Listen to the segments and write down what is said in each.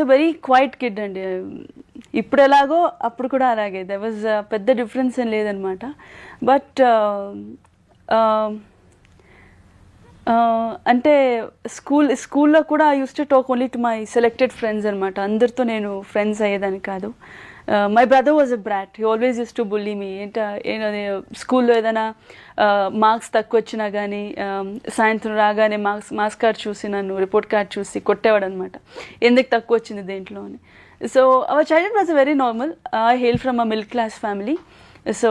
Was a very quiet kid అండి. ఇప్పుడు ఎలాగో అప్పుడు కూడా అలాగే. దర్ వాజ్ పెద్ద డిఫరెన్స్ ఏం లేదనమాట బట్ అంటే స్కూల్ స్కూల్లో కూడా I used to talk only to my selected friends అనమాట అందరితో నేను ఫ్రెండ్స్ అయ్యేదాన్ని కాదు. My brother was a brat he always used to bully me ఏంట స్కూల్లో ఏదైనా మార్క్స్ తక్కువ వచ్చినా కానీ సాయంత్రం రాగానే మార్క్స్ మార్క్స్ కార్డ్ చూసి నన్ను రిపోర్ట్ కార్డ్ చూసి కొట్టేవాడు అనమాట ఎందుకు తక్కువ వచ్చింది దేంట్లో అని. So our childhood was very normal I hail from a middle class family so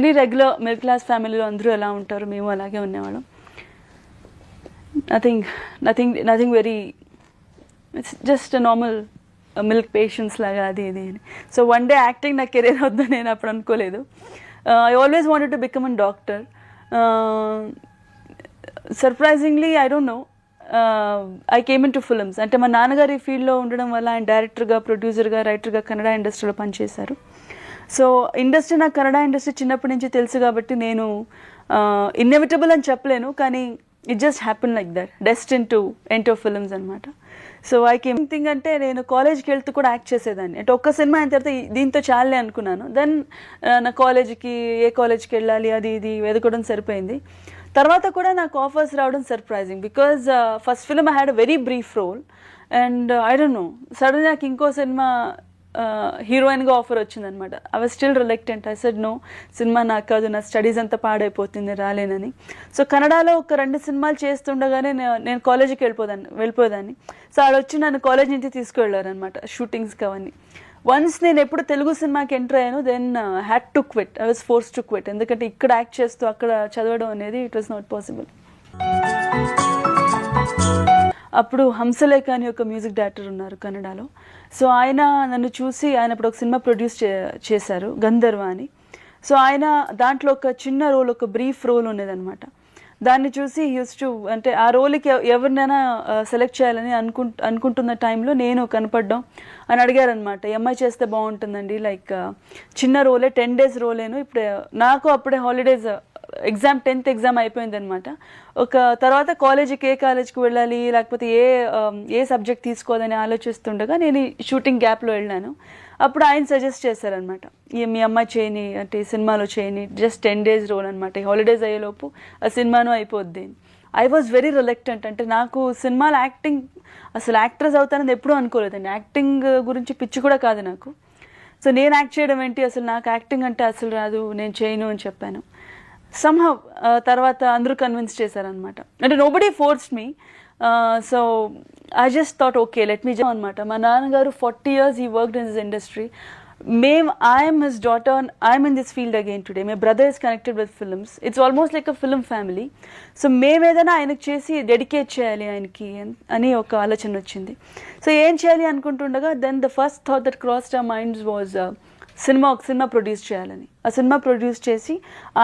any regular middle class ఫ్యామిలీలో అందరూ ఎలా ఉంటారు మేము అలాగే ఉండేవాళ్ళం. Nothing nothing nothing very it's just normal milk patience లాగా అది ఇది అని సో వన్ డే యాక్టింగ్ నా కెరీర్ వద్దని నేను అప్పుడు అనుకోలేదు. I always wanted to become an doctor surprisingly I don't know I came in to films అంటే మా నాన్నగారు ఈ ఫీల్డ్లో ఉండడం వల్ల ఆయన డైరెక్టర్గా ప్రొడ్యూసర్గా రైటర్గా కన్నడ ఇండస్ట్రీలో పనిచేశారు. సో ఇండస్ట్రీ నాకు కన్నడ ఇండస్ట్రీ చిన్నప్పటి నుంచి తెలుసు కాబట్టి నేను uh, ఇన్నెవిటబుల్ అని చెప్పలేను. కానీ it just happen like that destined to into films అనమాట సో ఐ థింగ్ అంటే నేను కాలేజ్కి వెళ్తూ కూడా యాక్ట్ చేసేదాన్ని. అంటే ఒక్క సినిమా అయిన తర్వాత దీంతో చాలే అనుకున్నాను. దెన్ నా కాలేజ్కి ఏ కాలేజ్కి వెళ్ళాలి అది ఇది వెతకడం సరిపోయింది. తర్వాత కూడా నాకు ఆఫర్స్ రావడం surprising because first film I had very brief role and I don't know sudden నాకు ఇంకో సినిమా హీరోయిన్గా ఆఫర్ వచ్చిందనమాట I was still reluctant I said no cinema నాకు కాదు నా స్టడీస్ అంతా పాడైపోతుంది రాలేనని. సో కన్నడలో ఒక రెండు సినిమాలు చేస్తుండగానే నేను కాలేజీకి వెళ్ళిపోదాన్ని వెళ్ళిపోదాన్ని. సో ఆడ వచ్చి నన్ను కాలేజ్ నుంచి తీసుకువెళ్ళారనమాట షూటింగ్స్కి అవన్నీ వన్స్ నేను ఎప్పుడు తెలుగు సినిమాకి ఎంటర్ అయ్యాను then had to quit I was force to quit ఎందుకంటే ఇక్కడ యాక్ట్ చేస్తూ అక్కడ చదవడం అనేది ఇట్ వాస్ నాట్ పాసిబుల్ అప్పుడు హంసలేఖ అని ఒక మ్యూజిక్ డైరెక్టర్ ఉన్నారు కన్నడలో. సో ఆయన నన్ను చూసి ఆయన అప్పుడు ఒక సినిమా ప్రొడ్యూస్ చే చేశారు గంధర్వ అని. సో ఆయన దాంట్లో ఒక చిన్న రోల్ ఒక బ్రీఫ్ రోల్ ఉండేదన్నమాట. దాన్ని చూసి యూస్ టు అంటే ఆ రోల్కి ఎవరినైనా సెలెక్ట్ చేయాలని అనుకు అనుకుంటున్న టైంలో నేను కనపడ్డం అని అడిగారనమాట ఎంఐ చేస్తే బాగుంటుందండి. లైక్ చిన్న రోలే టెన్ డేస్ రోలేను. ఇప్పుడు నాకు అప్పుడే హాలిడేస్ ఎగ్జామ్ టెన్త్ ఎగ్జామ్ అయిపోయిందనమాట ఒక తర్వాత కాలేజీకి ఏ కాలేజ్కి వెళ్ళాలి? లేకపోతే ఏ ఏ సబ్జెక్ట్ తీసుకోవాలని ఆలోచిస్తుండగా నేను షూటింగ్ గ్యాప్లో వెళ్ళాను. అప్పుడు ఆయన సజెస్ట్ చేశారనమాట ఈ మీ అమ్మాయి చేయని అంటే సినిమాలో చేయని జస్ట్ టెన్ డేస్ రోల్ అనమాట హాలిడేస్ అయ్యేలోపు ఆ సినిమాను అయిపోద్ది. ఐ వాజ్ వెరీ రిలెక్టెంట్ అంటే నాకు సినిమాలో యాక్టింగ్ అసలు యాక్ట్రెస్ అవుతానని ఎప్పుడూ అనుకోలేదండి. యాక్టింగ్ గురించి పిచ్చి కూడా కాదు నాకు. సో నేను యాక్ట్ చేయడం ఏంటి? అసలు నాకు యాక్టింగ్ అంటే అసలు రాదు. నేను చేయను అని చెప్పాను. సమ్హౌ తర్వాత అందరూ కన్విన్స్ చేశారనమాట అంటే nobody forced me so I just thought okay let me జా అనమాట. మా నాన్నగారు forty years he work in this industry ma'am I'm his daughter I'm in this field again today my brother is connected with films it's almost like a film family so మేము ఏదైనా ఆయనకు చేసి dedicate చేయాలి ఆయనకి అని ఒక ఆలోచన వచ్చింది. సో ఏం చేయాలి అనుకుంటుండగా then the first thought that cross the minds was cinema ఒక సినిమా ప్రొడ్యూస్ చేయాలని. ఆ సినిమా ప్రొడ్యూస్ చేసి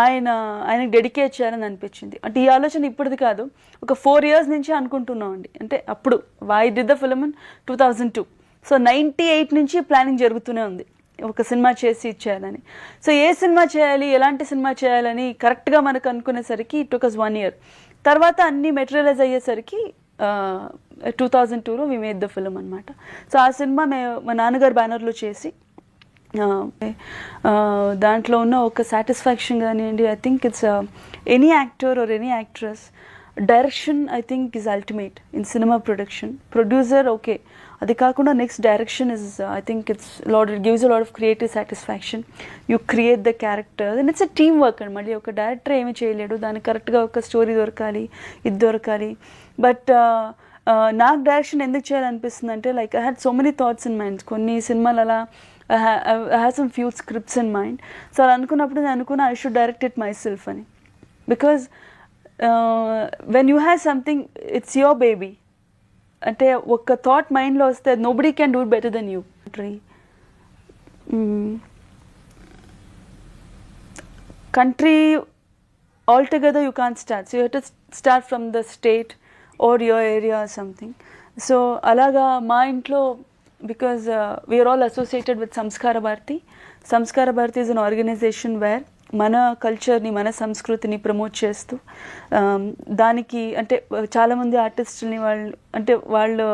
ఆయన ఆయనకి డెడికేట్ చేయాలని అనిపించింది. అంటే ఈ ఆలోచన ఇప్పటిది కాదు. ఒక ఫోర్ ఇయర్స్ నుంచి అనుకుంటున్నాం అండి అంటే అప్పుడు we did the film in two thousand two. So ninety eight నుంచి ప్లానింగ్ జరుగుతూనే ఉంది. ఒక సినిమా చేసి ఇచ్చేయాలని. సో ఏ సినిమా చేయాలి ఎలాంటి సినిమా చేయాలని కరెక్ట్గా మనకు అనుకునేసరికి it took us one year. తర్వాత అన్ని మెటీరియలైజ్ అయ్యేసరికి టూ థౌజండ్ టూలో వి మేడ్ ద ఫిలం అనమాట సో ఆ సినిమా మే మా నాన్నగారు బ్యానర్లో చేసి దాంట్లో ఉన్న ఒక సాటిస్ఫాక్షన్ కానివ్వండి I think it's any actor or any actress direction I think is ultimate in cinema production producer okay అది కాకుండా next direction is I think it's lot it gives lot of creative satisfaction you create the character and it's a team work అండి. మళ్ళీ ఒక director ఏమీ చేయలేడు. దానికి కరెక్ట్గా ఒక స్టోరీ దొరకాలి ఇది దొరకాలి. బట్ నాకు డైరెక్షన్ ఎందుకు చేయాలనిపిస్తుంది అంటే like I had so many thoughts in minds కొన్ని సినిమాలు అలా I have some few scripts in mind so అలా అనుకున్నప్పుడు నేను అనుకున్నా I should direct it myself అని because when you have something it's your baby అంటే ఒక థాట్ మైండ్లో వస్తే nobody can do it better than you country altogether you can't start. So you have to s- start from the state or your area or something. So అలాగా మా ఇంట్లో because we are all associated with Sanskar Bharati Sanskar Bharati is an organisation where మన కల్చర్ని మన సంస్కృతిని promote చేస్తూ um, దానికి అంటే చాలామంది ఆర్టిస్టుల్ని వాళ్ళు అంటే వాళ్ళు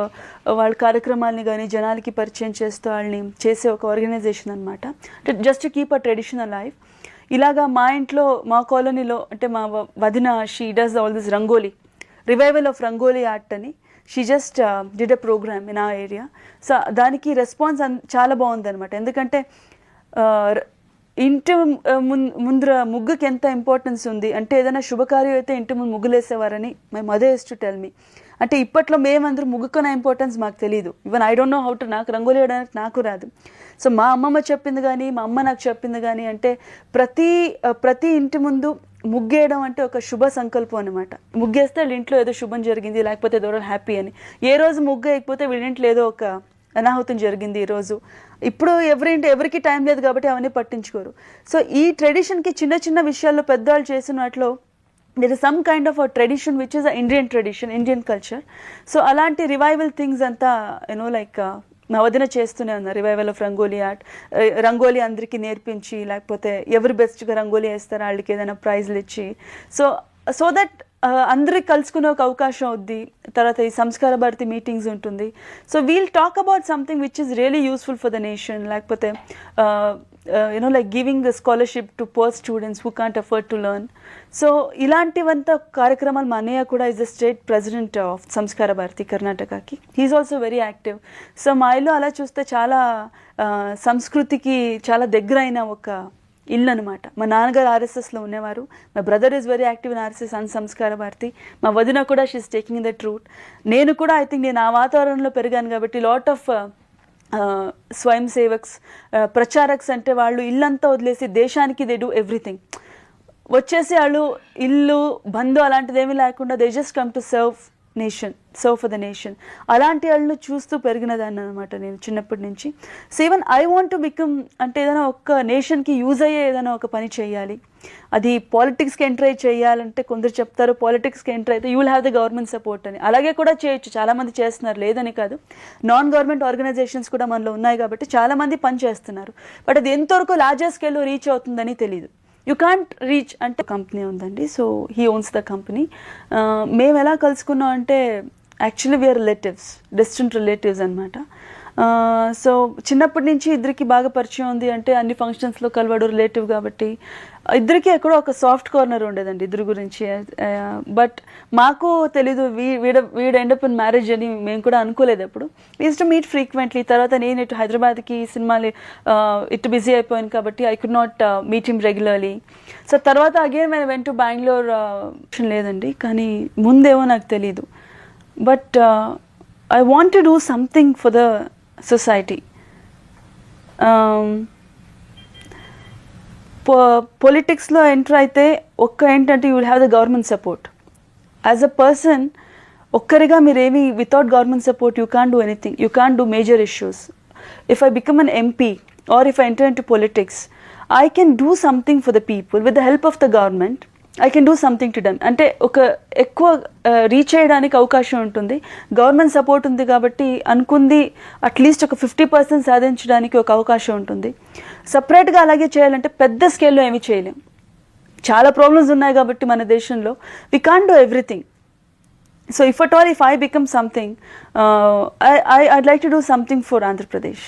వాళ్ళ కార్యక్రమాలని కానీ జనాలకి పరిచయం చేస్తూ వాళ్ళని చేసే ఒక ఆర్గనైజేషన్ అనమాట అంటే just keep a traditional life ఇలాగా మా ఇంట్లో మా కాలనీలో అంటే మా వ- వదిన she does all this rangoli revival of rangoli art అని she just did a programme in ఆ ఏరియా సో దానికి రెస్పాన్స్ చాలా బాగుంది అనమాట ఎందుకంటే uh, ఇంటి uh, ముందర ముగ్గుకి ఎంత ఇంపార్టెన్స్ ఉంది? అంటే ఏదైనా శుభకార్యం అయితే ఇంటి ముందు ముగ్గులేసేవారని my mother is to tell me అంటే ఇప్పట్లో మేమందరూ ముగ్గుకున్న ఇంపార్టెన్స్ మాకు తెలియదు even I don't know how to నాకు రంగోలి వేయడానికి నాకు రాదు. సో మా అమ్మమ్మ చెప్పింది కానీ మా అమ్మ నాకు చెప్పింది కానీ అంటే ప్రతి uh, ప్రతి ఇంటి ముందు ముగ్గేయడం అంటే ఒక శుభ సంకల్పం అనమాట ముగ్గేస్తే వీళ్ళ ఇంట్లో ఏదో శుభం జరిగింది లేకపోతే ఏదో హ్యాపీ అని. ఏ రోజు ముగ్గు వేయకపోతే వీళ్ళ ఇంట్లో ఏదో ఒక అనాహుతం జరిగింది ఈరోజు ఇప్పుడు ఎవరింటి ఎవరికి టైం లేదు కాబట్టి అవన్నీ పట్టించుకోరు. సో ఈ ట్రెడిషన్కి చిన్న చిన్న విషయాల్లో పెద్దవాళ్ళు చేసిన వాటిలో is some kind of a tradition which is a Indian tradition Indian culture so అలాంటి రివైవల్ థింగ్స్ అంతా యూనో లైక్ uh, నవదిన వదిన చేస్తూనే ఉన్నారు. Revival of rangoli art rangoli అందరికీ నేర్పించి లేకపోతే ఎవరు బెస్ట్గా రంగోలీ వేస్తారో వాళ్ళకి ఏదైనా ప్రైజ్లు ఇచ్చి. సో సో దట్ అందరికి కలుసుకునే ఒక అవకాశం అవుద్ది. తర్వాత ఈ సంస్కార భారతి మీటింగ్స్ ఉంటుంది. So we'll talk about something which is really useful for the nation లేకపోతే you know like giving scholarship to poor students who can't afford to learn. So ఇలాంటివంతా కార్యక్రమాలు మా అన్నయ్య కూడా is the state president of Sanskar Bharati కర్ణాటకకి he's also very active so మా ఇల్లు అలా చూస్తే చాలా uh, సంస్కృతికి చాలా దగ్గర అయిన ఒక ఇల్లు అనమాట మా నాన్నగారు ఆర్ఎస్ఎస్లో ఉండేవారు. మా brother is very active in RSS and Sanskar Bharati మా వదిన కూడా షీఈస్ టేకింగ్ దట్ రూట్ నేను కూడా ఐ థింక్ నేను ఆ వాతావరణంలో పెరిగాను కాబట్టి లాట్ ఆఫ్ స్వయం సేవక్స్ ప్రచారక్స్ అంటే వాళ్ళు ఇల్లంతా వదిలేసి దేశానికి దే డూ ఎవ్రీథింగ్. వచ్చేసి వాళ్ళు ఇల్లు బంధు అలాంటిది ఏమీ లేకుండా they just come to serve nation so for the nation అలాంటి వాళ్ళని చూస్తూ పెరిగినదాన్ని అనమాట నేను చిన్నప్పటి నుంచి. So even I want to become అంటే ఏదైనా ఒక నేషన్కి యూజ్ అయ్యే ఏదైనా ఒక పని చేయాలి. అది పాలిటిక్స్కి ఎంటర్ అయ్యి చేయాలంటే కొందరు చెప్తారు పాలిటిక్స్కి ఎంటర్ అయితే you will have the government support అని. అలాగే కూడా చేయొచ్చు చాలామంది చేస్తున్నారు లేదని కాదు. నాన్ గవర్నమెంట్ ఆర్గనైజేషన్స్ కూడా మనలో ఉన్నాయి కాబట్టి చాలామంది పని చేస్తున్నారు. బట్ అది ఎంతవరకు లార్జర్ స్కేల్లో రీచ్ అవుతుందని తెలియదు యూ కాంట్ రీచ్ అంటే కంపెనీ ఉందండి. So he owns the company మేము ఎలా కలుసుకున్నాం అంటే actually we are relatives distant relatives అనమాట సో చిన్నప్పటి నుంచి ఇద్దరికి బాగా పరిచయం ఉంది అంటే అన్ని ఫంక్షన్స్లో కలవాడు రిలేటివ్ కాబట్టి. ఇద్దరికి ఎక్కడో ఒక సాఫ్ట్ కార్నర్ ఉండేదండి ఇద్దరు గురించి. బట్ మాకు తెలీదు వీ వీడ వీడ ఎండప్ ఇన్ మ్యారేజ్ అని మేము కూడా అనుకోలేదు ఎప్పుడు. ఈజ్ టు మీట్ ఫ్రీక్వెంట్లీ తర్వాత నేను ఇటు హైదరాబాద్కి సినిమాలు ఇటు బిజీ అయిపోయాను కాబట్టి I could not meet him regularly so తర్వాత అగైన్ మేము వెంట బెంగళూరు లేదండి. కానీ ముందేమో నాకు తెలీదు. But I want to do something for the society. పొలిటిక్స్లో enter అయితే ఒక్క ఏంటంటే you will have the government support as a person ఒక్కరిగా మీరేమి without government support you can do anything you can do major issues if I become an MP or if I enter into politics I can do something for the people with the help of the government I can do something to done అంటే ఒక ఎక్కువ reach చేయడానికి అవకాశం ఉంటుంది. Government support ఉంది కాబట్టి అనుకుంది at least ఒక ఫిఫ్టీ పర్సెంట్ సాధించడానికి ఒక అవకాశం ఉంటుంది. సపరేట్గా అలాగే చేయాలంటే పెద్ద స్కేల్లో ఏమీ చేయలేం. చాలా ప్రాబ్లమ్స్ ఉన్నాయి కాబట్టి మన దేశంలో. We can do everything so if at all if I become something I I I'd like to do something for Andhra Pradesh